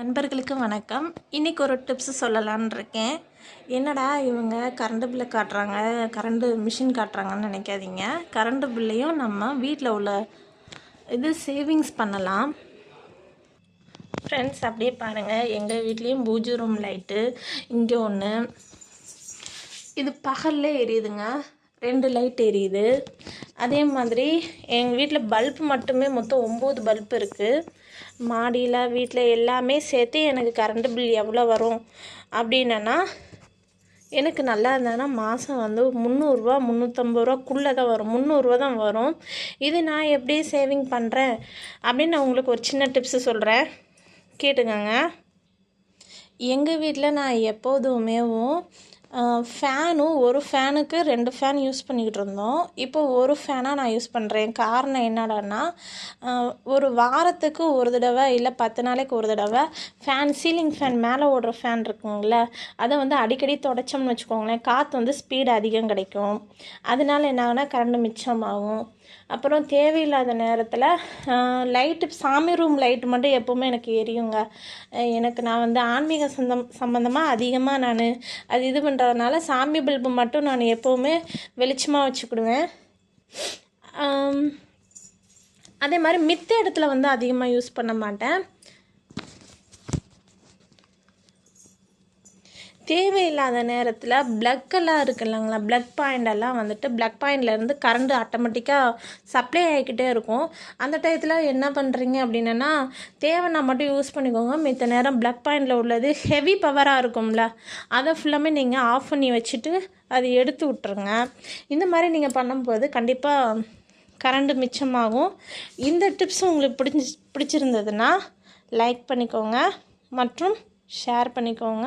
நண்பர்களுக்கு வணக்கம். இன்றைக்கி ஒரு டிப்ஸ் சொல்லலான்னு இருக்கேன். என்னடா இவங்க கரண்ட் பில்லை காட்டுறாங்க கரண்ட்டு மிஷின் காட்டுறாங்கன்னு நினைக்காதீங்க. கரண்ட் பில்லையும் நம்ம வீட்டில் உள்ள இது சேவிங்ஸ் பண்ணலாம். ஃப்ரெண்ட்ஸ் அப்படியே பாருங்கள் எங்கள் வீட்லேயும் பூஜை ரூம் லைட்டு இங்கே ஒன்று இது பகல்ல எரியுதுங்க. ரெண்டு லைட் எரியுது. அதே மாதிரி எங்கள் வீட்டில் பல்ப் மட்டுமே மொத்தம் ஒம்பது பல்ப் இருக்குது மாடியில் வீட்டில் எல்லாமே சேர்த்து எனக்கு கரண்ட் பில் எவ்வளோ வரும் அப்படின்னா எனக்கு நல்லா இருந்ததுன்னா மாதம் வந்து முந்நூறுரூவா முந்நூற்றம்பது ரூபாக்குள்ளே தான் வரும். முந்நூறுரூவா தான் வரும். இது நான் எப்படி சேவிங் பண்ணுறேன் அப்படின்னு நான் உங்களுக்கு ஒரு சின்ன டிப்ஸு சொல்கிறேன் கேட்டுக்கோங்க. எங்கள் வீட்டில் நான் எப்போதுமேவும் ஃபேனும் ஒரு ஃபேனுக்கு ரெண்டு ஃபேன் யூஸ் பண்ணிக்கிட்டு இருந்தோம். இப்போ ஒரு ஃபேனாக நான் யூஸ் பண்ணுறேன் காரணம் என்னடான்னா ஒரு வாரத்துக்கு ஒரு தடவை இல்லை பத்து நாளைக்கு ஒரு தடவை ஃபேன் சீலிங் ஃபேன் மேலே ஓடுற ஃபேன் இருக்குங்கள அதை வந்து அடிக்கடி தொடச்சோம்னு வச்சுக்கோங்களேன். காற்று வந்து ஸ்பீடு அதிகம் கிடைக்கும். அதனால என்ன கரண்ட் மிச்சமாகும். அப்புறம் தேவையில்லாத நேரத்தில் லைட்டு சாமி ரூம் லைட்டு மட்டும் எப்போவுமே எனக்கு எரியுங்க. எனக்கு நான் வந்து ஆன்மீக சொந்தம் சம்மந்தமாக அதிகமாக நான் அது இது பண்ணுறதுனால சாமி பல்பு மட்டும் நான் எப்போவுமே வெளிச்சமாக வச்சுக்கிடுவேன். அதே மாதிரி மித்த இடத்துல வந்து அதிகமாக யூஸ் பண்ண மாட்டேன். தேவையில்லாத நேரத்தில் ப்ளக்கெல்லாம் இருக்குல்லங்களா? ப்ளக் பாயிண்டெல்லாம் வந்துட்டு ப்ளக் பாயிண்ட்லேருந்து கரண்ட் ஆட்டோமேட்டிக்காக சப்ளை ஆகிக்கிட்டே இருக்கும். அந்த டயத்தில் என்ன பண்ணுறீங்க அப்படின்னா தேவைன்னா மட்டும் யூஸ் பண்ணிக்கோங்க. மித்த நேரம் ப்ளக் பாயிண்டில் உள்ளது ஹெவி பவராக இருக்கும்ல. அதை ஃபுல்லாமே நீங்கள் ஆஃப் பண்ணி வச்சுட்டு அதை எடுத்து விட்ருங்க இந்த மாதிரி நீங்கள் பண்ணும்போது கண்டிப்பாக கரண்ட் மிச்சமாகும். இந்த டிப்ஸ் உங்களுக்கு பிடிச்சி பிடிச்சிருந்ததுன்னா லைக் பண்ணிக்கோங்க. மற்றும் ஷேர் பண்ணிக்கோங்க.